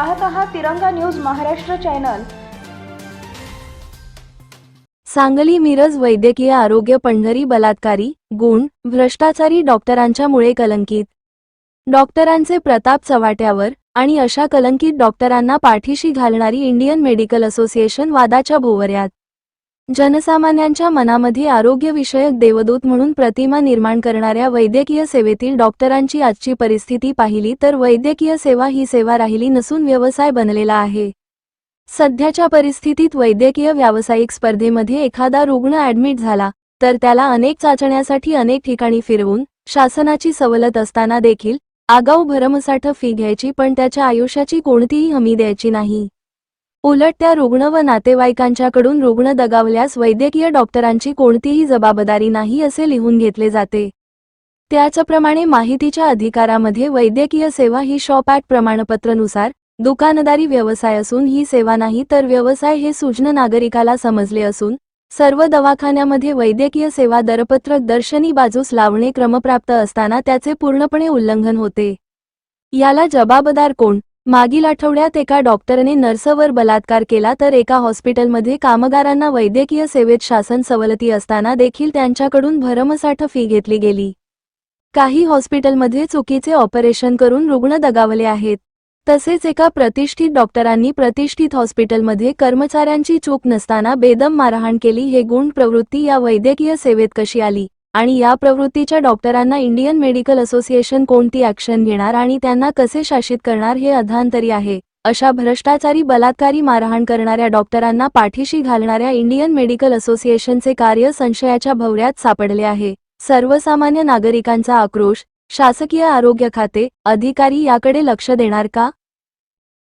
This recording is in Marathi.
पाहत आहात तिरंगा न्यूज महाराष्ट्र चॅनल. सांगली मिरज वैद्यकीय आरोग्य पंढरी बलात्कारी गुण भ्रष्टाचारी डॉक्टरांच्या मुळे कलंकित. डॉक्टरांचे प्रताप चव्हाट्यावर आणि अशा कलंकित डॉक्टरांना पाठीशी घालणारी इंडियन मेडिकल असोसिएशन वादाच्या भोवऱ्यात. जनसामान्यांच्या मनामध्ये आरोग्यविषयक देवदूत म्हणून प्रतिमा निर्माण करणाऱ्या वैद्यकीय सेवेतील डॉक्टरांची आजची परिस्थिती पाहिली तर वैद्यकीय सेवा ही सेवा राहिली नसून व्यवसाय बनलेला आहे. सध्याच्या परिस्थितीत वैद्यकीय व्यावसायिक स्पर्धेमध्ये एखादा रुग्ण ऍडमिट झाला तर त्याला अनेक चाचण्यासाठी अनेक ठिकाणी फिरवून शासनाची सवलत असताना देखील आगाऊ भरमसाठ फी घ्यायची पण त्याच्या आयुष्याची कोणतीही हमी द्यायची नाही. उलट त्या रुग्ण व नातेवाईकांच्याकडून रुग्ण दगावल्यास वैद्यकीय डॉक्टरांची कोणतीही जबाबदारी नाही असे लिहून घेतले जाते. त्याचप्रमाणे माहितीच्या अधिकारामध्ये वैद्यकीय सेवा ही शॉप ॲक्ट प्रमाणपत्रनुसार दुकानदारी व्यवसाय असून ही सेवा नाही तर व्यवसाय हे सूचना नागरिकाला समजले असून सर्व दवाखान्यामध्ये वैद्यकीय सेवा दरपत्रक दर्शनी बाजूस लावणे क्रमप्राप्त असताना त्याचे पूर्णपणे उल्लंघन होते. याला जबाबदार कोण? मागील आठवड्यात एका डॉक्टरने नर्सवर बलात्कार केला तर एका हॉस्पिटलमध्ये कामगारांना वैद्यकीय सेवेत शासन सवलती असताना देखील त्यांच्याकडून भरमसाठ फी घेतली गेली. काही हॉस्पिटलमध्ये चुकीचे ऑपरेशन करून रुग्ण दगावले आहेत. तसेच एका प्रतिष्ठित डॉक्टरांनी प्रतिष्ठित हॉस्पिटलमध्ये कर्मचाऱ्यांची चूक नसताना बेदम मारहाण केली हे गुण प्रवृत्ती या वैद्यकीय सेवेत कशी आली? आणि या प्रवृत्तीच्या डॉक्टरांना इंडियन मेडिकल असोसिएशन कोणती ॲक्शन घेणार आणि त्यांना कसे शासित करणार हे अधांतरी आहे. अशा भ्रष्टाचारी बलात्कारी मारहाण करणाऱ्या डॉक्टरांना पाठीशी घालणाऱ्या इंडियन मेडिकल असोसिएशनचे कार्य संशयाच्या भवऱ्यात सापडले आहे. सर्वसामान्य नागरिकांचा आक्रोश शासकीय आरोग्य खाते अधिकारी याकडे लक्ष देणार का?